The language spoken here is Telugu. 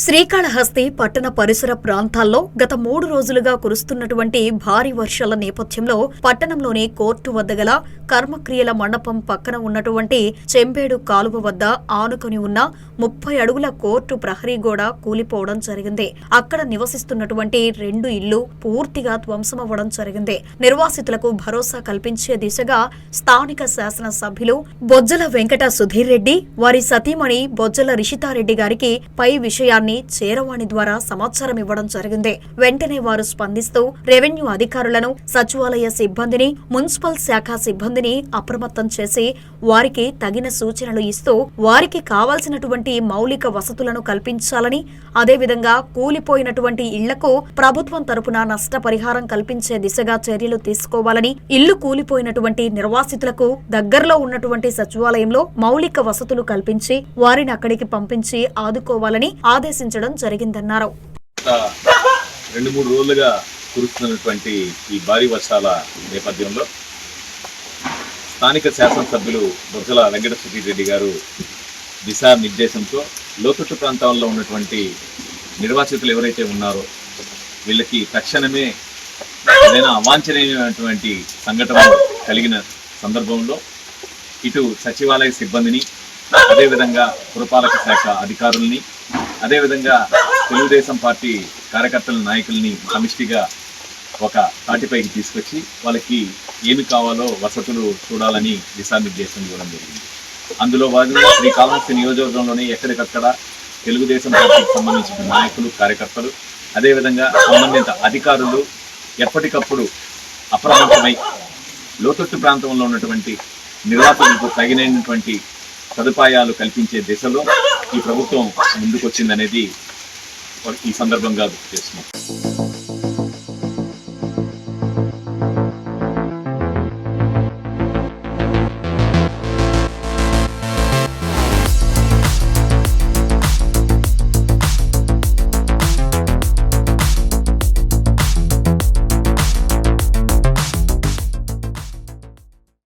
శ్రీకాళహస్తి పట్టణ పరిసర ప్రాంతాల్లో గత మూడు రోజులుగా కురుస్తున్నటువంటి భారీ వర్షాల నేపథ్యంలో పట్టణంలోని కోర్టు వద్ద గల కర్మక్రియల మండపం పక్కన ఉన్నటువంటి చెంబేడు కాలువ వద్ద ఆనుకొని ఉన్న ముప్పై అడుగుల కోర్టు ప్రహరీ గోడ కూలిపోవడం జరిగింది. అక్కడ నివసిస్తున్నటువంటి రెండు ఇళ్ళు పూర్తిగా ధ్వంసమవ్వడం జరిగింది. నిర్వాసితులకు భరోసా కల్పించే దిశగా స్థానిక శాసన సభ్యులు బొజ్జల వెంకట సుధీర్ రెడ్డి వారి సతీమణి బొజ్జల రిషితారెడ్డి గారికి పై విషయాన్ని చేరవాణి ద్వారా సమాచారం ఇవ్వడం జరిగింది. వెంటనే వారు స్పందిస్తూ రెవెన్యూ అధికారులను సచివాలయ సిబ్బందిని మున్సిపల్ శాఖ సిబ్బందిని అప్రమత్తం చేసి వారికి తగిన సూచనలు ఇస్తూ వారికి కావాల్సినటువంటి మౌలిక వసతులను కల్పించాలని అదేవిధంగా కూలిపోయినటువంటి ఇళ్ళకు ప్రభుత్వం తరపున నష్టపరిహారం కల్పించే దిశగా చర్యలు తీసుకోవాలని ఇల్లు కూలిపోయినటువంటి నిర్వాసితులకు దగ్గరలో ఉన్నటువంటి సచివాలయంలో మౌలిక వసతులు కల్పించి వారిని అక్కడికి పంపించి ఆదుకోవాలని ఆదేశించడం జరిగిందన్నారు. రెండు మూడు రోజులుగా కురుస్తున్నటువంటి ఈ భారీ వర్షాల నేపథ్యంలో స్థానిక శాసనసభ్యులు బొజ్జల వెంకట సుధీరెడ్డి రెడ్డి గారు దిశానిర్దేశంతో లోతట్టు ప్రాంతాల్లో ఉన్నటువంటి నిర్వాసితులు ఎవరైతే ఉన్నారో వీళ్ళకి తక్షణమే ఏదైనా అవాంఛనీయమైనటువంటి సంఘటన కలిగిన సందర్భంలో ఇటు సచివాలయ సిబ్బందిని అదేవిధంగా పురపాలక శాఖ అధికారుల్ని అదేవిధంగా తెలుగుదేశం పార్టీ కార్యకర్తల నాయకుల్ని సమిష్టిగా ఒక తాటిపైకి తీసుకొచ్చి వాళ్ళకి ఏమి కావాలో వసతులు చూడాలని దిశానిర్దేశం ఇవ్వడం జరిగింది. అందులో భాగంగా శ్రీకాళహస్తి నియోజకవర్గంలోనే ఎక్కడికక్కడ తెలుగుదేశం పార్టీకి సంబంధించిన నాయకులు కార్యకర్తలు అదేవిధంగా సంబంధిత అధికారులు ఎప్పటికప్పుడు అప్రమత్తమై లోతట్టు ప్రాంతంలో ఉన్నటువంటి నిర్వాసితులకు తగినటువంటి సదుపాయాలు కల్పించే దిశలో ఈ ప్రభుత్వం ముందుకొచ్చిందనేది ఈ సందర్భంగా గుర్తు చేస్తున్నాం